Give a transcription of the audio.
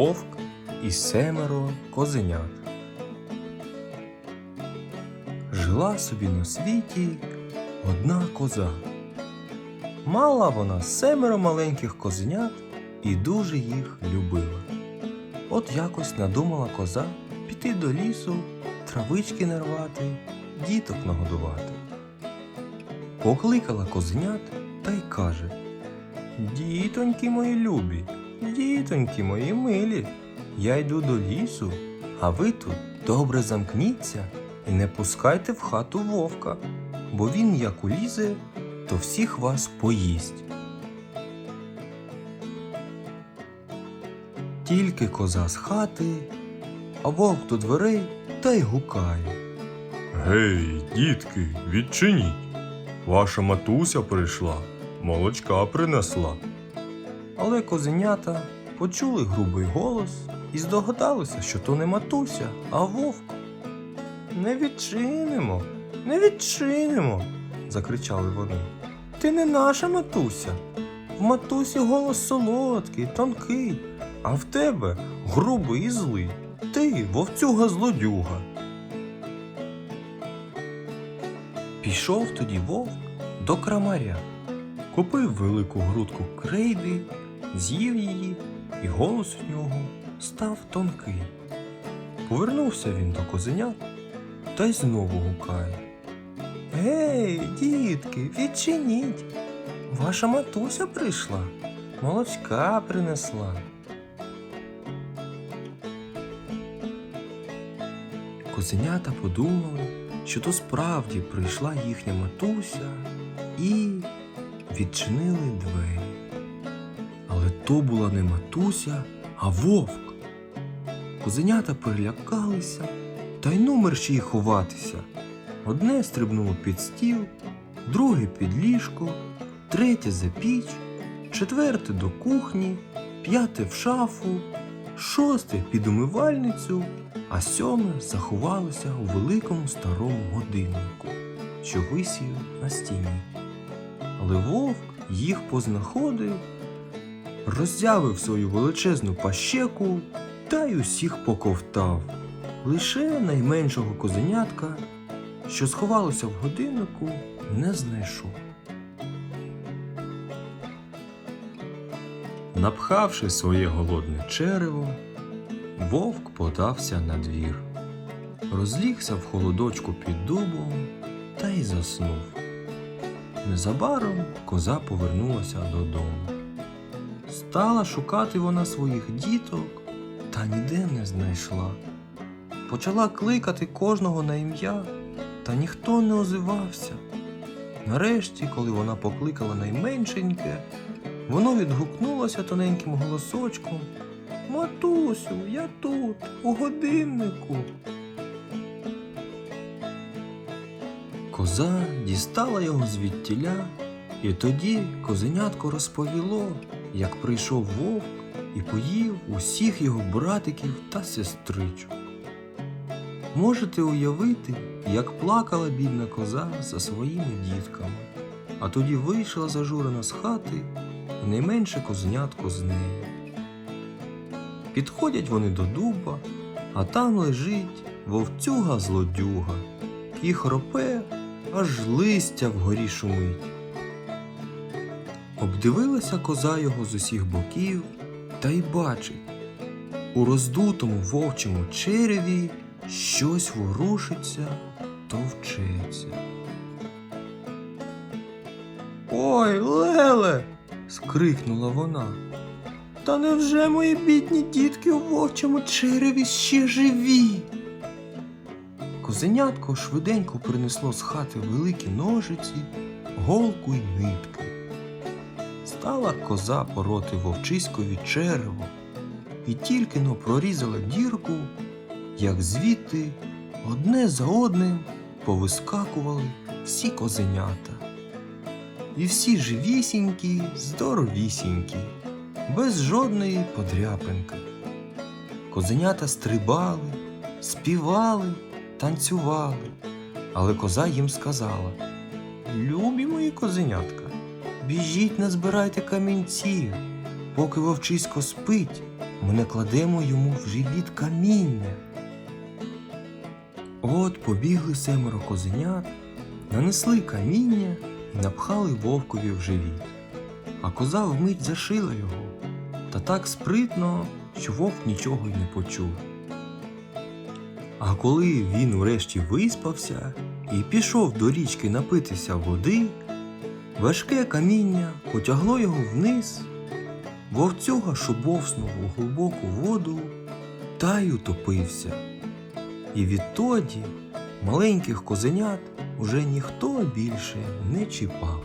Вовк і семеро козенят. Жила собі на світі одна коза. Мала вона семеро маленьких козенят і дуже їх любила. От якось надумала коза піти до лісу, травички нарвати, діток нагодувати. Покликала козенят та й каже Дітоньки мої любі, дітоньки мої милі, я йду до лісу, а ви тут добре замкніться і не пускайте в хату вовка, бо він як улізе, то всіх вас поїсть. Тільки коза з хати, а вовк до дверей та й гукає. Гей, дітки, відчиніть. Ваша матуся прийшла, молочка принесла. Але козенята почули грубий голос і здогадалися, що то не матуся, а вовк. Не відчинимо, не відчинимо, закричали вони. Ти не наша матуся. В матусі голос солодкий, тонкий, а в тебе грубий і злий. Ти вовцюга злодюга. Пішов тоді вовк до крамаря, купив велику грудку крейди, з'їв її, і голос у нього став тонкий. Повернувся він до козенят та й знову гукає. Гей, дітки, відчиніть. Ваша матуся прийшла, молочка принесла. Козенята подумали, що то справді прийшла їхня матуся і відчинили двері. То була не матуся, а вовк. Козенята перелякалися, та й ну мерщій ховатися. Одне стрибнуло під стіл, друге під ліжко, третє за піч, четверте до кухні, п'яте в шафу, шосте під умивальницю, а сьоме заховалося у великому старому годиннику, що висів на стіні. Але вовк їх познаходив, роззявив свою величезну пащеку та й усіх поковтав. Лише найменшого козенятка, що сховалося в годиннику, не знайшов. Напхавши своє голодне черево, вовк подався на двір, розлігся в холодочку під дубом та й заснув. Незабаром коза повернулася додому. Стала шукати вона своїх діток, та ніде не знайшла. Почала кликати кожного на ім'я, та ніхто не озивався. Нарешті, коли вона покликала найменшеньке, воно відгукнулося тоненьким голосочком. Матусю, я тут, у годиннику. Коза дістала його звідтіля, і тоді козенятко розповіло, як прийшов вовк і поїв усіх його братиків та сестричок. Можете уявити, як плакала бідна коза за своїми дітками, а тоді вийшла зажурена з хати і найменше козенятко з нею. Підходять вони до дуба, а там лежить вовцюга злодюга, і хропе, аж листя вгорі шумить. Обдивилася коза його з усіх боків та й бачить, у роздутому вовчому череві щось ворушиться, товчеться. Ой, Леле. скрикнула вона. Та невже мої бідні дітки у вовчому череві ще живі? Козенятко швиденько принесло з хати великі ножиці, голку й нитки. Стала коза пороти вовчиськові черево, і тільки но прорізала дірку, як звідти одне за одним повискакували всі козенята. І всі живісінькі, здоровісінькі, без жодної подряпинки. Козенята стрибали, співали, танцювали, але коза їм сказала: Любі мої козенятка, біжіть назбирайте камінців, поки вовчисько спить, ми накладемо йому в живіт каміння. От побігли семеро козенят, нанесли каміння і напхали вовкові в живіт. А коза вмить зашила його, та так спритно, що вовк нічого й не почув. А коли він урешті виспався і пішов до річки напитися води, важке каміння потягло його вниз, вовцюга шубовснув у глибоку воду та й утопився. І відтоді маленьких козенят уже ніхто більше не чіпав.